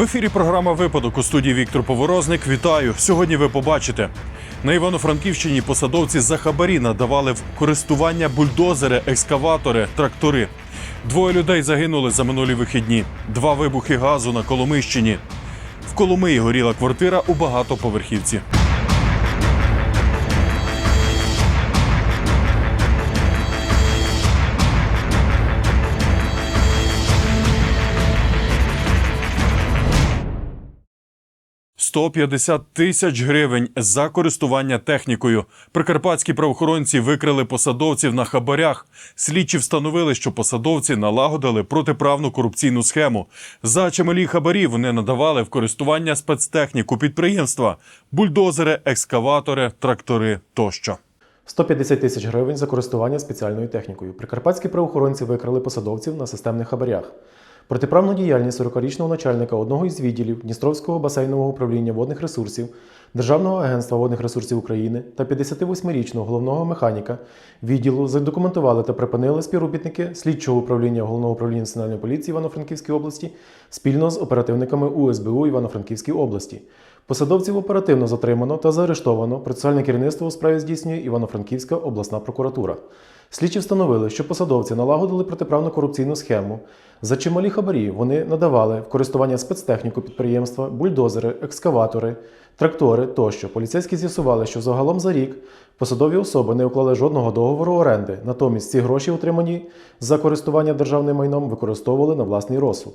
В ефірі програма Випадок у студії Віктор Поворозник. Вітаю. Сьогодні ви побачите. На Івано-Франківщині посадовці за хабарі надавали в користування бульдозери, екскаватори, трактори. Двоє людей загинули за минулі вихідні. Два вибухи газу на Коломищині. В Коломиї горіла квартира у багатоповерхівці. – 150 тисяч гривень за користування технікою. Прикарпатські правоохоронці викрили посадовців на хабарях. Слідчі встановили, що посадовці налагодили протиправну корупційну схему. За чималі хабарі вони надавали в користування спецтехніку підприємства, бульдозери, екскаватори, трактори тощо. 150 тисяч гривень за користування спеціальною технікою. Прикарпатські правоохоронці викрали посадовців на системних хабарях. Протиправну діяльність 40-річного начальника одного із відділів Дністровського басейнового управління водних ресурсів Державного агентства водних ресурсів України та 58-річного головного механіка відділу задокументували та припинили співробітники слідчого управління головного управління національної поліції Івано-Франківської області спільно з оперативниками УСБУ Івано-Франківської області. Посадовців оперативно затримано та заарештовано. Процесуальне керівництво у справі здійснює Івано-Франківська обласна прокуратура. Слідчі встановили, що посадовці налагодили протиправну корупційну схему. За чималі хабарі вони надавали в користування спецтехніку підприємства, бульдозери, екскаватори, трактори тощо. Поліцейські з'ясували, що загалом за рік посадові особи не уклали жодного договору оренди. Натомість ці гроші, отримані за користування державним майном, використовували на власний розсуд.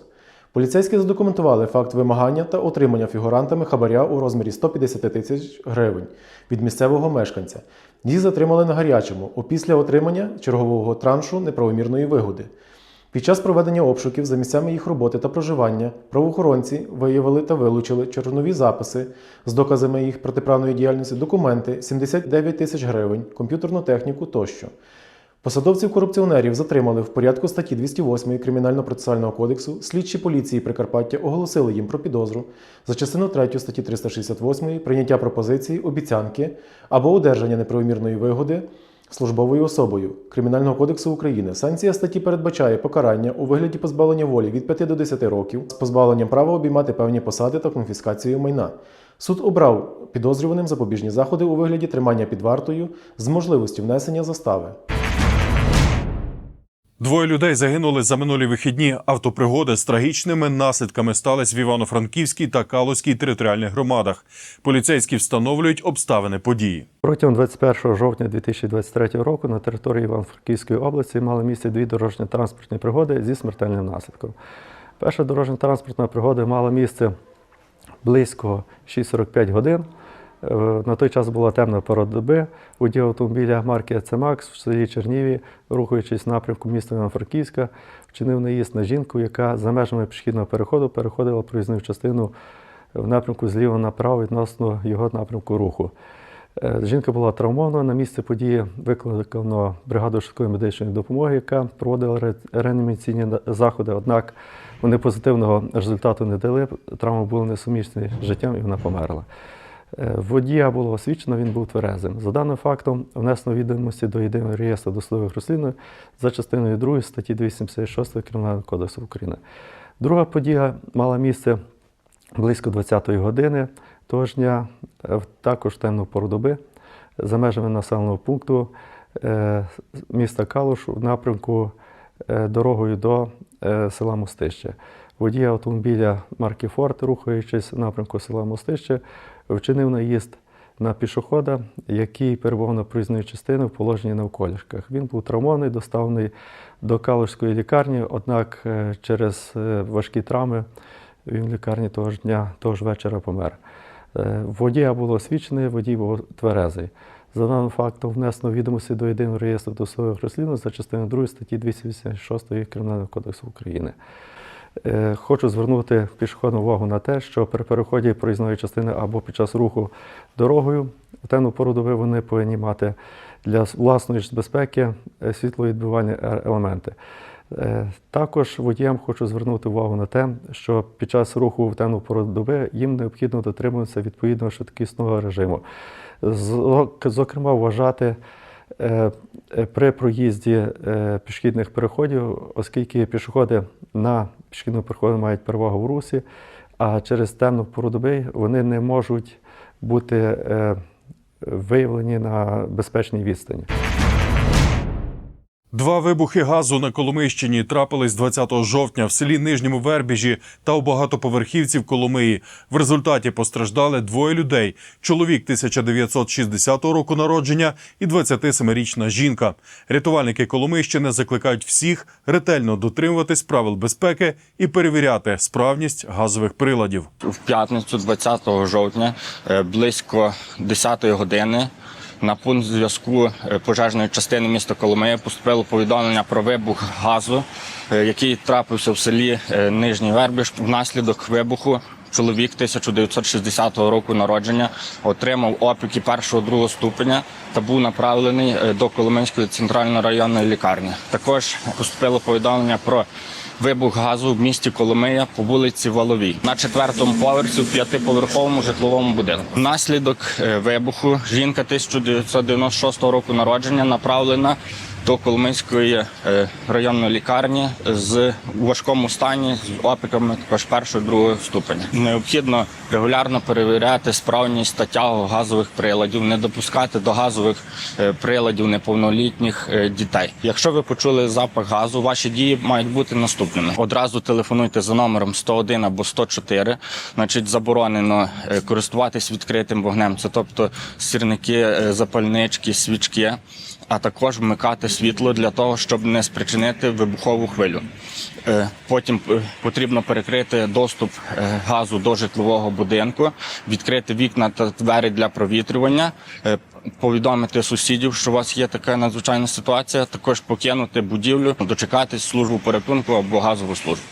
Поліцейські задокументували факт вимагання та отримання фігурантами хабаря у розмірі 150 тисяч гривень від місцевого мешканця. Їх затримали на гарячому опісля отримання чергового траншу неправомірної вигоди. Під час проведення обшуків за місцями їх роботи та проживання правоохоронці виявили та вилучили чорнові записи з доказами їх протиправної діяльності, документи, 79 тисяч гривень, комп'ютерну техніку тощо. Посадовців корупціонерів затримали в порядку статті 208 Кримінально-процесуального кодексу. Слідчі поліції Прикарпаття оголосили їм про підозру за частину 3 статті 368 прийняття пропозиції, обіцянки або одержання неправомірної вигоди службовою особою Кримінального кодексу України. Санкція статті передбачає покарання у вигляді позбавлення волі від 5 до 10 років з позбавленням права обіймати певні посади та конфіскацією майна. Суд обрав підозрюваним запобіжні заходи у вигляді тримання під вартою з можливістю внесення застави. Двоє людей загинули за минулі вихідні. Автопригоди з трагічними наслідками стались в Івано-Франківській та Калузькій територіальних громадах. Поліцейські встановлюють обставини події. Протягом 21 жовтня 2023 року на території Івано-Франківської області мали місце дві дорожньо-транспортні пригоди зі смертельним наслідком. Перша дорожньо-транспортна пригода мала місце близько 6.45 годин. На той час була темна пора доби. Водій автомобіля марки «Ецемакс» в селі Черніві, рухаючись в напрямку міста Івано-Франківська, вчинив наїзд на жінку, яка за межами пішохідного переходу переходила проїзну частину в напрямку зліва направо відносно його напрямку руху. Е, Жінка була травмована. На місце події викликано бригаду швидкої медичної допомоги, яка проводила реанімаційні заходи. Однак вони позитивного результату не дали. Травми були несумісні з життям і вона померла. Е, Водія було освічено, він був тверезим. За даним фактом внесено відомості до єдиного реєстру дослових рослин за частиною 2 статті 276 Кримінального кодексу України. Друга подія мала місце близько 20-ї години того ж дня, е, також темну пору доби, за межами населеного пункту е, міста Калуш в напрямку дорогою до села Мостище. Водій автомобіля марки Форд, рухаючись в напрямку села Мостище, вчинив наїзд на пішохода, який перебував на проїзної частини в положенні на околішках. Він був травмований, доставлений до Калужської лікарні, однак е, через е, важкі травми він в лікарні того ж дня, того ж вечора помер. Е, Водія було освічений, водій був тверезий. За даним фактом внесено відомості до єдиного реєстру досових розслідувань за частиною 2 статті 286 Кримінального кодексу України. Е, Хочу звернути пішохідну увагу на те, що при переході проїзної частини або під час руху дорогою в темну пору доби вони повинні мати для власної ж безпеки е, світловідбивальні е- елементи. Також водіям хочу звернути увагу на те, що під час руху в темну пору доби їм необхідно дотримуватися відповідного швидкісного режиму. Зокрема, вважати при проїзді пішохідних переходів, оскільки пішоходи на пішохідному переході мають перевагу в русі, а через темну пору доби вони не можуть бути е, виявлені на безпечній відстані. Два вибухи газу на Коломийщині трапились 20 жовтня в селі Нижньому Вербіжі та у багатоповерхівці в Коломиї. В результаті постраждали двоє людей: чоловік 1960 року народження і 27-річна жінка. Рятувальники Коломийщини закликають всіх ретельно дотримуватись правил безпеки і перевіряти справність газових приладів. в п'ятницю, 20 жовтня, е, близько 10 години. На пункт зв'язку е, пожежної частини міста Коломия поступило повідомлення про вибух газу, е, який трапився в селі е, Нижній Вербіж. Внаслідок вибуху чоловік 1960 року народження отримав опіки першого другого ступеня та був направлений до Коломийської центральної районної лікарні. Також поступило повідомлення про Вибух газу в місті Коломия по вулиці Валовій на четвертому поверсі в п'ятиповерховому житловому будинку. Внаслідок е, вибуху жінка 1996 року народження направлена до Коломийської е, районної лікарні з важкому стані з опіками також першого другого ступеня. Необхідно регулярно перевіряти справність та тягу газових приладів, не допускати до газових е, приладів неповнолітніх е, дітей. Якщо ви почули запах газу, ваші дії мають бути наступними. Одразу телефонуйте за номером 101 або 104. Значить, заборонено користуватись відкритим вогнем. Це тобто сірники, запальнички, свічки а також вмикати світло для того, щоб не спричинити вибухову хвилю. Е, Потім е, потрібно перекрити доступ е, газу до житлового будинку, відкрити вікна та двері для провітрювання, повідомити сусідів, що у вас є така надзвичайна ситуація. Також покинути будівлю, дочекатись службу порятунку або газову службу.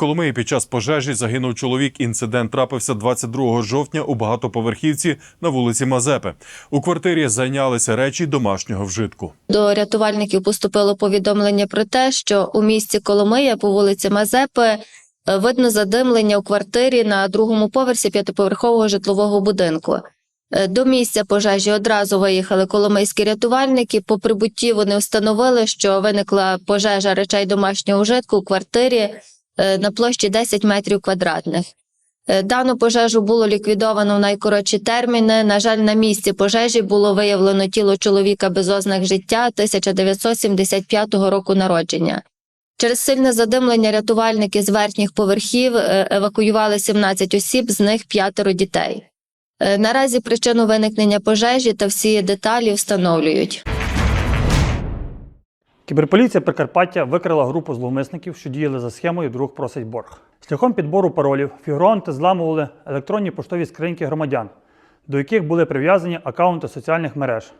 Коломиї під час пожежі загинув чоловік. Інцидент трапився 22 жовтня у багатоповерхівці на вулиці Мазепи. У квартирі зайнялися речі домашнього вжитку. До рятувальників поступило повідомлення про те, що у місті Коломия по вулиці Мазепи е, видно задимлення у квартирі на другому поверсі п'ятиповерхового житлового будинку. Е, До місця пожежі одразу виїхали коломийські рятувальники. По прибутті вони встановили, що виникла пожежа речей домашнього вжитку у квартирі на площі 10 метрів квадратних. Е, Дану пожежу було ліквідовано в найкоротші терміни. На жаль, на місці пожежі було виявлено тіло чоловіка без ознак життя 1975 року народження. Через сильне задимлення рятувальники з верхніх поверхів е, евакуювали 17 осіб, з них п'ятеро дітей. Е, Наразі причину виникнення пожежі та всі деталі встановлюють. Кіберполіція Прикарпаття викрила групу зловмисників, що діяли за схемою Друг просить борг. Шляхом підбору паролів фігуранти зламували електронні поштові скриньки громадян, до яких були прив'язані акаунти соціальних мереж.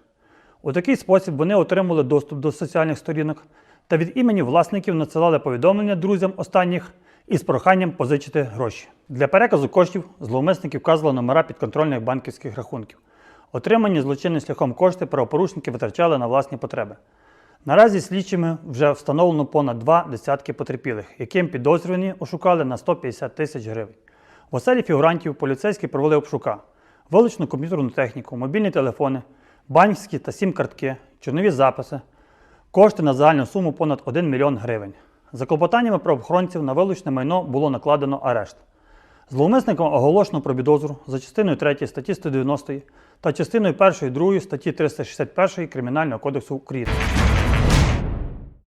У такий спосіб вони отримали доступ до соціальних сторінок та від імені власників надсилали повідомлення друзям останніх із проханням позичити гроші. Для переказу коштів зловмисники вказували номера підконтрольних банківських рахунків. Отримані злочинним шляхом кошти правопорушники витрачали на власні потреби. Наразі слідчими вже встановлено понад два десятки потерпілих, яким підозрювані ошукали на 150 тисяч гривень. В оселі фігурантів поліцейські провели обшука, вилучну комп'ютерну техніку, мобільні телефони, банківські та сім-картки, чорнові записи, кошти на загальну суму понад 1 мільйон гривень. За клопотаннями правоохоронців на вилучне майно було накладено арешт. Зловмисникам оголошено про підозру за частиною 3 статті 190 та частиною 1 і 2 статті 361 Кримінального кодексу України.